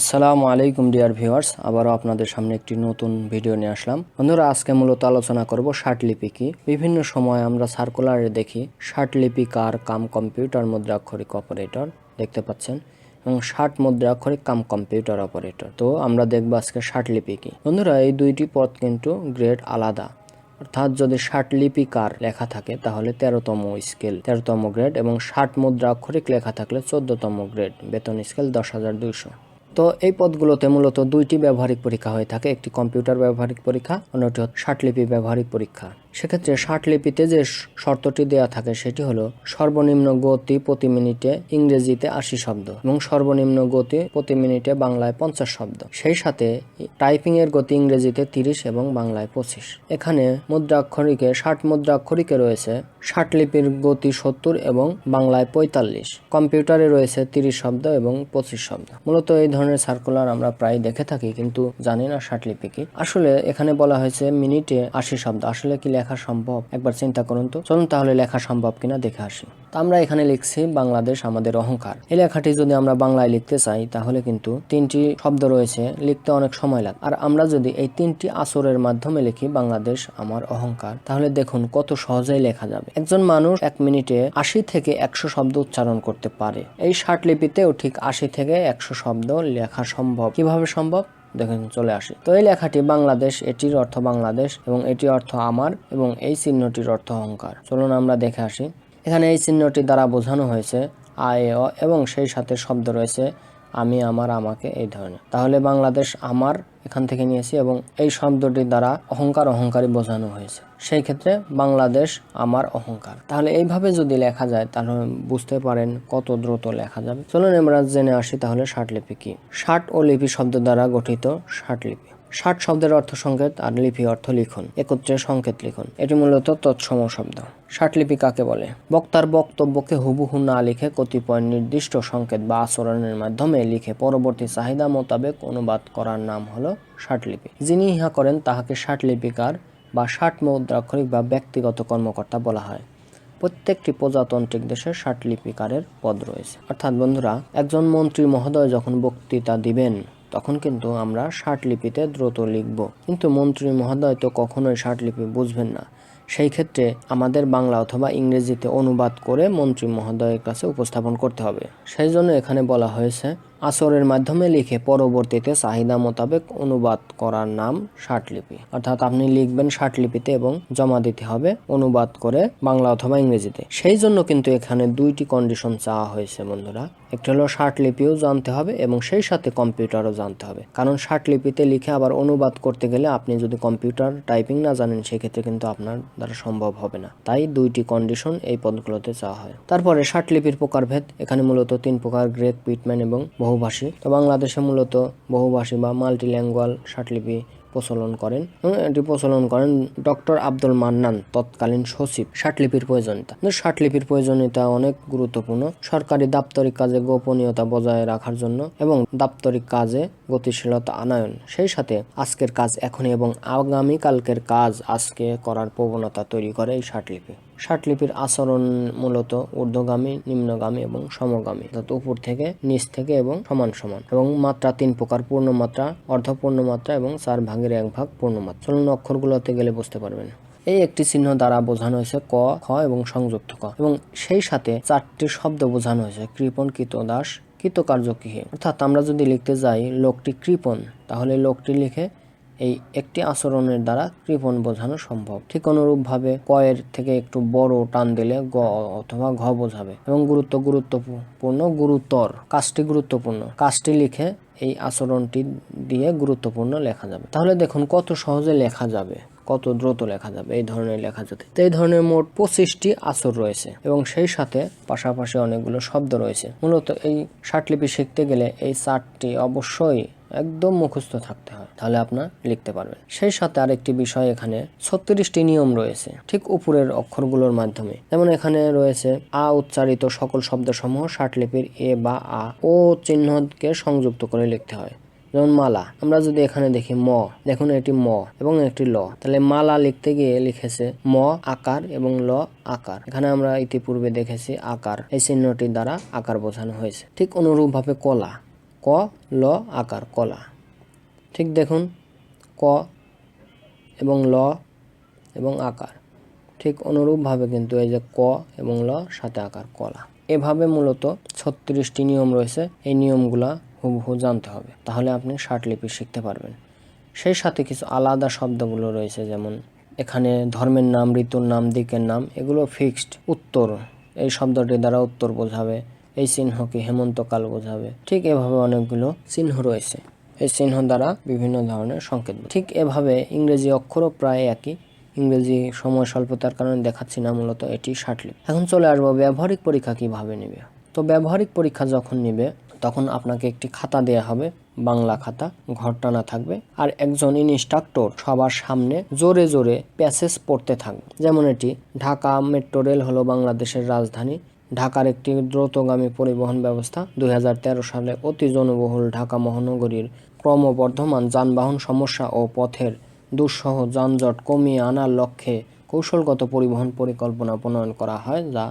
আসসালামু আলাইকুম, dear viewers. আবারও আপনাদের সামনে একটি নতুন ভিডিও নিয়ে আসলাম। বন্ধুরা, আজকে মূলত আলোচনা করব লিপি কি। বিভিন্ন সময় আমরা সার্কুলারে দেখি লিপি কার কাম কম্পিউটার মুদ্রাক্ষরিক অপারেটর, দেখতে পাচ্ছেন, এবং ষাট মুদ্রাক্ষরিক কাম কম্পিউটার অপারেটর। তো আমরা দেখব আজকে লিপি কি। বন্ধুরা, এই দুইটি পদ কিন্তু গ্রেড আলাদা। অর্থাৎ যদি ষাট লিপিকার লেখা থাকে, তাহলে তেরোতম স্কেল, তেরোতম গ্রেড, এবং ষাট মুদ্রা অক্ষরিক লেখা থাকলে চোদ্দতম গ্রেড, বেতন স্কেল দশ হাজার দুইশো। তো এই পদগুলোতে মূলত দুইটি ব্যবহারিক পরীক্ষা হয়ে থাকে, একটি কম্পিউটার ব্যবহারিক পরীক্ষা, অন্যটি ষাটলিপি ব্যবহারিক পরীক্ষা। সেক্ষেত্রে ষাটলিপিতে যে শর্তটি দেয়া থাকে সেটি হলো সর্বনিম্ন গতি প্রতি মিনিটে ইংরেজিতে আশি শব্দ এবং সর্বনিম্ন গতি প্রতি মিনিটে বাংলায় পঞ্চাশ শব্দ। সেই সাথে টাইপিং এর গতি ইংরেজিতে তিরিশ এবং বাংলায় পঁচিশ। এখানে মুদ্রাক্ষরিকে ষাট মুদ্রাক্ষরিকে রয়েছে ষাট লিপির গতি সত্তর এবং বাংলায় পঁয়তাল্লিশ। কম্পিউটারে রয়েছে তিরিশ শব্দ এবং পঁচিশ শব্দ। মূলত এই ধরনের সার্কুলার আমরা প্রায় দেখে থাকি, কিন্তু জানি না লিপি কি। আসলে এখানে বলা হয়েছে মিনিটে আশি শব্দ। আসলে কি লেখা সম্ভব? একবার চিন্তা করুন তো। চলুন তাহলে লেখা সম্ভব কিনা দেখে আসি। তো আমরা এখানে লিখছি বাংলাদেশ আমাদের অহংকার। এই লেখাটি যদি আমরা বাংলায় লিখতে চাই, তাহলে কিন্তু তিনটি শব্দ রয়েছে, লিখতে অনেক সময় লাগে। আর আমরা যদি এই তিনটি আসরের মাধ্যমে লিখি, বাংলাদেশ আমার অহংকার, তাহলে দেখুন কত সহজেই লেখা যাবে। একজন মানুষ এক মিনিটে আশি থেকে একশো শব্দ উচ্চারণ করতে পারে। এই লিপিতেও ঠিক আশি থেকে একশো শব্দ লেখা সম্ভব। কীভাবে সম্ভব? দেখেন, চলে আসি। তো এই লেখাটি বাংলাদেশ, এটির অর্থ বাংলাদেশ এবং এটির অর্থ আমার এবং এই চিহ্নটির অর্থ অহংকার। চলুন আমরা দেখে আসি। এখানে এই চিহ্নটি দ্বারা বোঝানো হয়েছে আয় এবং সেই সাথে শব্দ রয়েছে, আমি, আমার, আমাকে, এই ধরনের। তাহলে বাংলাদেশ, আমার, এখান থেকে নিয়েছি এবং এই শব্দটির দ্বারা অহংকার, অহংকারী বোঝানো হয়েছে। সেই ক্ষেত্রে বাংলাদেশ, আমার, অহংকার। তাহলে এইভাবে যদি লেখা যায়, তাহলে বুঝতে পারেন কত দ্রুত লেখা যাবে। চলুন আমরা জেনে আসি তাহলে ষাট লিপি কি? ষাট ও লিপি শব্দ দ্বারা গঠিত ষাট লিপি। ষাট শব্দের অর্থ সংকেত আর লিপি অর্থ লিখুন। একত্রে সংকেত লিখন। এটি মূলত তৎসম শব্দ। ষাটলিপি কাকে বলে? বক্তার বক্তব্যকে হুবহু না লিখে কতিপয় নির্দিষ্ট সংকেত বা আচরণের মাধ্যমে লিখে পরবর্তী চাহিদা মোতাবেক অনুবাদ করার নাম হলো ষাটলিপি যিনি ইহা করেন, তাহাকে ষাটলিপিকার বা ষাট মুদ্রাক্ষরিক বা ব্যক্তিগত কর্মকর্তা বলা হয়। প্রত্যেকটি প্রজাতান্ত্রিক দেশে ষাট লিপিকারের পদ রয়েছে। অর্থাৎ বন্ধুরা, একজন মন্ত্রী মহোদয় যখন বক্তৃতা দিবেন তখন কিন্তু আমরা লিপিতে দ্রুত লিখব। কিন্তু মন্ত্রী মহোদয় তো কখনোই লিপি বুঝবেন না। সেই ক্ষেত্রে আমাদের বাংলা অথবা ইংরেজিতে অনুবাদ করে মন্ত্রী মহোদয়ের কাছে উপস্থাপন করতে হবে। সেই জন্য এখানে বলা হয়েছে আসরের মাধ্যমে লিখে পরবর্তীতে চাহিদা মোতাবেক অনুবাদ করার নাম ষাটলিপি। অর্থাৎ আপনি লিখবেন ষাটলিপিতে এবং জমা দিতে হবে অনুবাদ করে বাংলা অথবা ইংরেজিতে। সেই জন্য কিন্তু এখানে দুইটি কন্ডিশন চাওয়া হয়েছে বন্ধুরা। একটি হলো ষাটলিপিও জানতে হবে এবং সেই সাথে কম্পিউটারও জানতে হবে। কারণ ষাটলিপিতে লিখে আবার অনুবাদ করতে গেলে আপনি যদি কম্পিউটার টাইপিং না জানেন, সেক্ষেত্রে কিন্তু আপনার দ্বারা সম্ভব হবে না। তাই দুইটি কন্ডিশন এই পদগুলোতে চাওয়া হয়। তারপরে ষাটলিপির প্রকারভেদ। এখানে মূলত তিন প্রকার গ্রেক পিটম্যান এবং বহুভাষী। তো বাংলাদেশে মূলত বহুভাষী বা মাল্টি ল্যাঙ্গুয়াল ষাটলিপি প্রচলন করেন। এটি প্রচলন করেন ডক্টর আব্দুল মান্নান, তৎকালীন সচিব। ষাটলিপির প্রয়োজনীয়তা। ষাটলিপির প্রয়োজনীয়তা অনেক গুরুত্বপূর্ণ। সরকারি দাপ্তরিক কাজে গোপনীয়তা বজায় রাখার জন্য এবং দাপ্তরিক কাজে গতিশীলতা আনায়ন। সেই সাথে আজকের কাজ এখনই এবং আগামীকালকের কাজ আজকে করার প্রবণতা তৈরি করে এই ষাটলিপি ষাটলিপির আচরণ মূলত ঊর্ধ্বগামী, নিম্নগামী এবং সমগামী। অর্থাৎ উপর থেকে, নিচ থেকে এবং সমান সমান। এবং মাত্রা তিন প্রকার, পূর্ণমাত্রা অর্ধ পূর্ণমাত্রা এবং চার ভাগের এক ভাগ পূর্ণমাত্রা। চলুন অক্ষরগুলোতে গেলে বুঝতে পারবেন। এই একটি চিহ্ন দ্বারা বোঝানো হয়েছে ক, খ এবং সংযুক্ত ক। এবং সেই সাথে চারটি শব্দ বোঝানো হয়েছে, কৃপণ কৃপন কৃতদাস কৃতকার্য কিহে অর্থাৎ আমরা যদি লিখতে যাই, লোকটি কৃপন তাহলে লোকটি লিখে এই একটি আচরণের দ্বারা কৃপণ বোঝানো সম্ভব। ঠিক অনুরূপভাবে কয়ের থেকে একটু বড় টান দিলে গ অথবা ঘ বোঝাবে। এবং গুরুত্ব গুরুত্বপূর্ণ গুরুতর। কাজটি গুরুত্বপূর্ণ। কাজটি লিখে এই আচরণটি দিয়ে গুরুত্বপূর্ণ লেখা যাবে। তাহলে দেখুন কত সহজে লেখা যাবে। কত দ্রুত লেখা যাবে এই ধরনের লেখা যাতে। তো এই ধরনের মোট পঁচিশটি আসর রয়েছে। এবং সেই সাথে পাশাপাশি অনেকগুলো শব্দ রয়েছে। মূলত এই ষাটলিপি শিখতে গেলে এই চারটি অবশ্যই একদম মুখস্থ থাকতে হয়। তাহলে আপনার লিখতে পারবেন। সেই সাথে আরেকটি বিষয় এখানে, ছত্রিশটি নিয়ম রয়েছে, ঠিক উপরের অক্ষরগুলোর মাধ্যমে। যেমন এখানে রয়েছে, আ উচ্চারিত সকল শব্দসমূহ ষাটলিপির এ বা আ, ও চিহ্নকে সংযুক্ত করে লিখতে হয়। যেমন মালা, আমরা যদি এখানে দেখি ম, দেখুন এটি ম এবং একটি ল। তাহলে মালা লিখতে গিয়ে লিখেছে ম আকার এবং ল আকার। এখানে আমরা ইতিপূর্বে দেখেছি আকার। এই চিহ্নটির দ্বারা আকার বোঝানো হয়েছে। ঠিক অনুরূপভাবে কলা ক, ল, আকার, কলা। ঠিক দেখুন, ক এবং ল এবং আকার। ঠিক অনুরূপভাবে কিন্তু এই যে ক এবং ল, সাথে আকার, কলা। এভাবে মূলত ছত্রিশটি নিয়ম রয়েছে, এই নিয়মগুলা হুবহু জানতে হবে। তাহলে আপনি লিপি শিখতে পারবেন। সেই সাথে কিছু আলাদা শব্দগুলো রয়েছে, যেমন এখানে ধর্মের নাম, ঋতুর নাম, দিকের নাম, এগুলো ফিক্সড উত্তর। এই শব্দটি দ্বারা উত্তর বোঝাবে। এই চিহ্নকে হেমন্তকাল বোঝাবে। ঠিক এভাবে অনেকগুলো চিহ্ন রয়েছে। এই চিহ্ন দ্বারা বিভিন্ন ধরনের সংকেত ঠিক এভাবে ইংরেজি অক্ষরও প্রায় একই। ইংরেজি সময় স্বল্পতার কারণে দেখাচ্ছি না, মূলত এটি ষাটলিপি এখন চলে আসব ব্যবহারিক পরীক্ষা কীভাবে নেবে। তো ব্যবহারিক পরীক্ষা যখন নেবে, তখন আপনাকে একটি খাতা দেয়া হবে। বাংলা খাতা, ঘর টানা থাকবে। আর একজন ইনস্ট্রাক্টর সবার সামনে জোরে জোরে প্যাসেজ পড়তে থাকবে। যেমন এটি, ঢাকা মেট্রো রেল হলো বাংলাদেশের রাজধানী। ঢাকার একটি দ্রুতগামী পরিবহন ব্যবস্থা দুই হাজার তেরো সালে অতি জনবহুল ঢাকা মহানগরীর ক্রমবর্ধমান যানবাহন সমস্যা ও পথের দুঃসহ যানজট কমিয়ে আনার লক্ষ্যে কৌশলগত পরিবহন পরিকল্পনা প্রণয়ন করা হয়, যা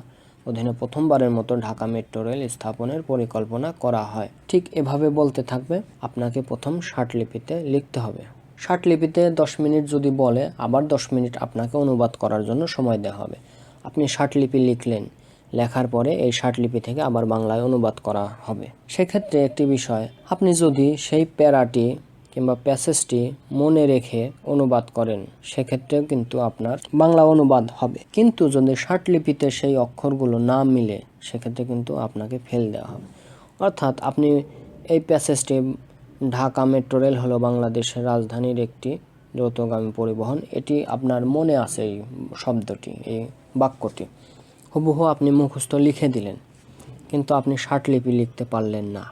অধীনে প্রথমবারের মতো ঢাকা মেট্রো রেল স্থাপনের পরিকল্পনা করা হয়। ঠিক এভাবে বলতে থাকবে, আপনাকে প্রথম লিপিতে লিখতে হবে। লিপিতে দশ মিনিট যদি বলে, আবার দশ মিনিট আপনাকে অনুবাদ করার জন্য সময় দেওয়া হবে। আপনি লিপি লিখলেন লেখার পরে এই লিপি থেকে আবার বাংলায় অনুবাদ করা হবে। সেক্ষেত্রে একটি বিষয়, আপনি যদি সেই প্যারাটি কিংবা প্যাসেজটি মনে রেখে অনুবাদ করেন, সেক্ষেত্রেও কিন্তু আপনার বাংলা অনুবাদ হবে। কিন্তু যদি লিপিতে সেই অক্ষরগুলো না মিলে, সেক্ষেত্রে কিন্তু আপনাকে ফেল দেওয়া হবে। অর্থাৎ আপনি এই প্যাসেজটি ঢাকা মেট্রো রেল হলো বাংলাদেশের রাজধানীর একটি দ্রুতগামী পরিবহন। এটি আপনার মনে আছে এই শব্দটি, এই বাক্যটি। হুবহু আপনি মুখস্থ লিখে দিলেন, কিন্তু আপনি লিপি লিখতে পারলেন না।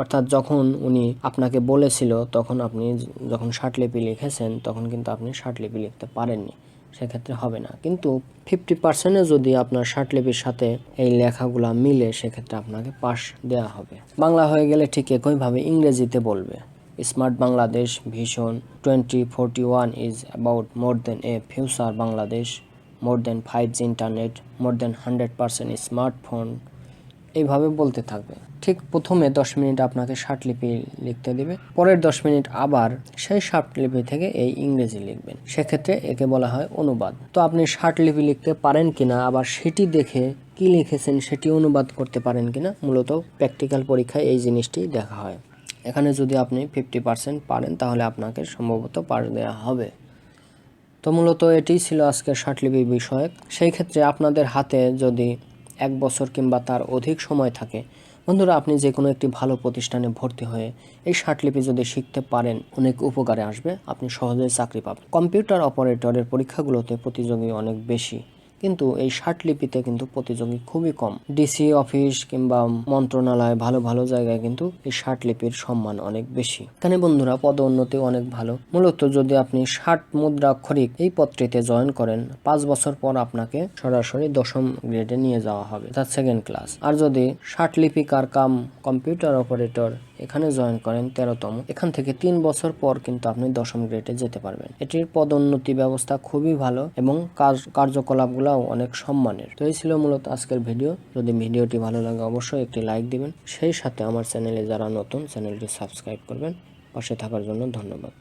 অর্থাৎ যখন উনি আপনাকে বলেছিল, তখন আপনি যখন লিপি লিখেছেন, তখন কিন্তু আপনি লিপি লিখতে পারেননি। সেক্ষেত্রে হবে না। কিন্তু ফিফটি পার্সেন্টে যদি আপনার লিপির সাথে এই লেখাগুলা মিলে, সেক্ষেত্রে আপনাকে পাস দেওয়া হবে। বাংলা হয়ে গেলে ঠিক একইভাবে ইংরেজিতে বলবে smart Bangladesh vision twenty forty one is about more than a future Bangladesh more than five G internet more than hundred percent smartphone এইভাবে বলতে থাকবে। ঠিক প্রথমে দশ মিনিট আপনাকে লিপি লিখতে দিবে, পরের দশ মিনিট আবার সেই লিপি থেকে এই ইংরেজি লিখবেন। সেক্ষেত্রে একে বলা হয় অনুবাদ। তো আপনি লিপি লিখতে পারেন কিনা, আবার সেটি দেখে কি লিখেছেন সেটি অনুবাদ করতে পারেন কিনা, মূলত প্র্যাকটিক্যাল পরীক্ষায় এই জিনিসটি দেখা হয়। এখানে যদি আপনি ফিফটি পারেন, তাহলে আপনাকে সম্ভবত পাস দেওয়া হবে। তো মূলত এটিই ছিল আজকের শার্টলিপি বিষয়ক সেই ক্ষেত্রে আপনাদের হাতে যদি এক বছর কিংবা তার অধিক সময় থাকে, বন্ধুরা আপনি যে কোনো একটি ভালো প্রতিষ্ঠানে ভর্তি হয়ে এই শার্টলিপি যদি শিখতে পারেন, অনেক উপকারে আসবে। আপনি সহজেই চাকরি পাবেন। কম্পিউটার অপারেটরের পরীক্ষাগুলোতে প্রতিযোগী অনেক বেশি। কিন্তু এই লিপিতে কিন্তু প্রতিযোগী খুবই কম। ডিসি অফিস কিংবা মন্ত্রণালয় ভালো ভালো জায়গায় কিন্তু এই লিপির সম্মান অনেক বেশি। এখানে বন্ধুরা পদোন্নতি অনেক ভালো। মূলত যদি আপনি ষাট মুদ্রাক্ষরিক এই পত্রিতে জয়েন করেন, পাঁচ বছর পর আপনাকে সরাসরি দশম গ্রেডে নিয়ে যাওয়া হবে। অর্থাৎ সেকেন্ড ক্লাস আর যদি ষাট লিপিকার কাম কম্পিউটার অপারেটর এখানে জয়েন করেন তেরোতম। এখান থেকে তিন বছর পর কিন্তু আপনি দশম গ্রেডে যেতে পারবেন। এটির পদোন্নতি ব্যবস্থা খুবই ভালো এবং কার্যকলাপগুলোও অনেক সম্মানের। তো এই ছিল মূলত আজকের ভিডিও। যদি ভিডিওটি ভালো লাগে অবশ্যই একটি লাইক দিবেন। সেই সাথে আমার চ্যানেলে যারা নতুন, চ্যানেলটি সাবস্ক্রাইব করবেন। পাশে থাকার জন্য ধন্যবাদ।